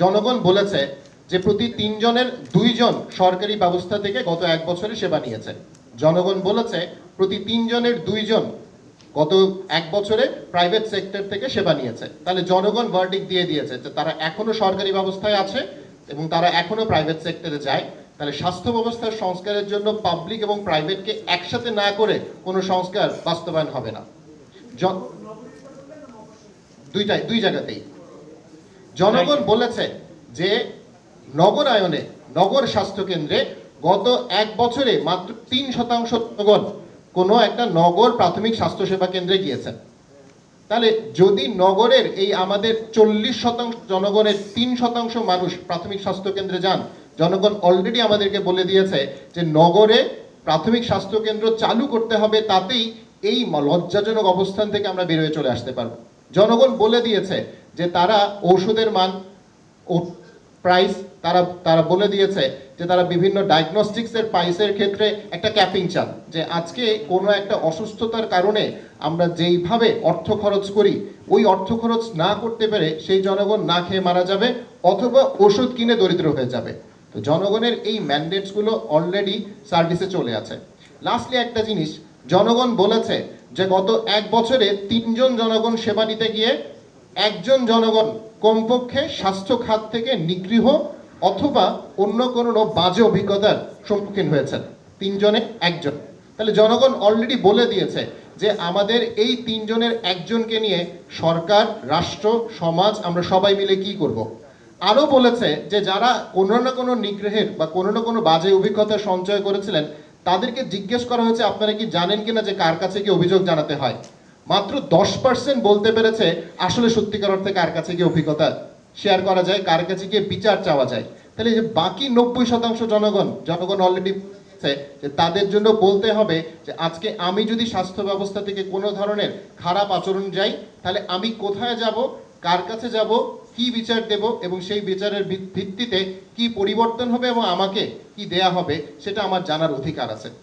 জনগণ বলেছে যে প্রতি তিনজনের দুইজন সরকারি ব্যবস্থা থেকে গত এক বছরে সেবা নিয়েছে। জনগণ বলেছে প্রতি তিনজনের দুইজন গত এক বছরে প্রাইভেট সেক্টর থেকে সেবা নিয়েছে। তাহলে জনগণ ভার্ডিক দিয়ে দিয়েছে যে তারা এখনও সরকারি ব্যবস্থায় আছে এবং তারা এখনও প্রাইভেট সেক্টরে যায়। তাহলে স্বাস্থ্য ব্যবস্থার সংস্কারের জন্য পাবলিক এবং প্রাইভেটকে একসাথে না করে কোনো সংস্কার বাস্তবায়ন হবে না। দুইটাই, দুই জায়গাতেই। জনগণ বলেছে যে নগরায়নে নগর স্বাস্থ্য কেন্দ্রে গত এক বছরে মাত্র তিন শতাংশ জনগণ কোনো একটা নগর প্রাথমিক স্বাস্থ্যসেবা কেন্দ্রে গিয়েছেন। তাহলে যদি নগরের এই আমাদের চল্লিশ শতাংশ জনগণের তিন শতাংশ মানুষ প্রাথমিক স্বাস্থ্য কেন্দ্রে যান, জনগণ অলরেডি আমাদেরকে বলে দিয়েছে যে নগরে প্রাথমিক স্বাস্থ্য কেন্দ্র চালু করতে হবে তাতেই এই লজ্জাজনক অবস্থান থেকে আমরা বেরোয় চলে আসতে পারব। জনগণ বলে দিয়েছে যে তারা ওষুধের মান ও প্রাইস তারা তারা বলে দিয়েছে যে তারা বিভিন্ন ডায়াগনস্টিক্সের প্রাইসের ক্ষেত্রে একটা ক্যাপিং চান, যে আজকে কোনো একটা অসুস্থতার কারণে আমরা যেইভাবে অর্থ খরচ করি, ওই অর্থ খরচ না করতে পেরে সেই জনগণ না খেয়ে মারা যাবে অথবা ওষুধ কিনে দরিদ্র হয়ে যাবে। তো জনগণের এই ম্যান্ডেটসগুলো অলরেডি সার্ভিসে চলে আছে। লাস্টলি একটা জিনিস, জনগণ বলেছে যে গত এক বছরে তিনজন জনগণ সেবা নিতে গিয়ে একজন জনগণ কমপক্ষে স্বাস্থ্য খাত থেকে নিগৃহ অথবা অন্য কোনো বাজে অভিজ্ঞতার সম্মুখীন হয়েছেন। তিনজনে একজন। তাহলে জনগণ অলরেডি বলে দিয়েছে যে আমাদের এই তিনজনের একজনকে নিয়ে সরকার, রাষ্ট্র, সমাজ আমরা সবাই মিলে কি করব। আরও বলেছে যে যারা কোনো না কোনো নিগ্রহের বা কোনো না কোনো বাজে অভিজ্ঞতা সঞ্চয় করেছিলেন, তাদেরকে জিজ্ঞেস করা হয়েছে, আপনারা কি জানেন কিনা যে কার কাছে কি অভিযোগ জানাতে হয়? মাত্র দশ পার্সেন্ট বলতে পেরেছে আসলে সত্যিকার অর্থে কার কাছে গিয়ে অভিজ্ঞতা শেয়ার করা যায়, কার কাছে গিয়ে বিচার চাওয়া যায়। তাহলে যে বাকি নব্বই শতাংশ জনগণ জনগণ অলরেডি যে তাদের জন্য বলতে হবে যে আজকে আমি যদি স্বাস্থ্য ব্যবস্থা থেকে কোনো ধরনের খারাপ আচরণ যাই, তাহলে আমি কোথায় যাব, কার কাছে যাব, কি বিচার দেব এবং সেই বিচারের ভিত- ভিত্তিতে কি পরিবর্তন হবে এবং আমাকে কি দেয়া হবে, সেটা আমার জানার অধিকার আছে।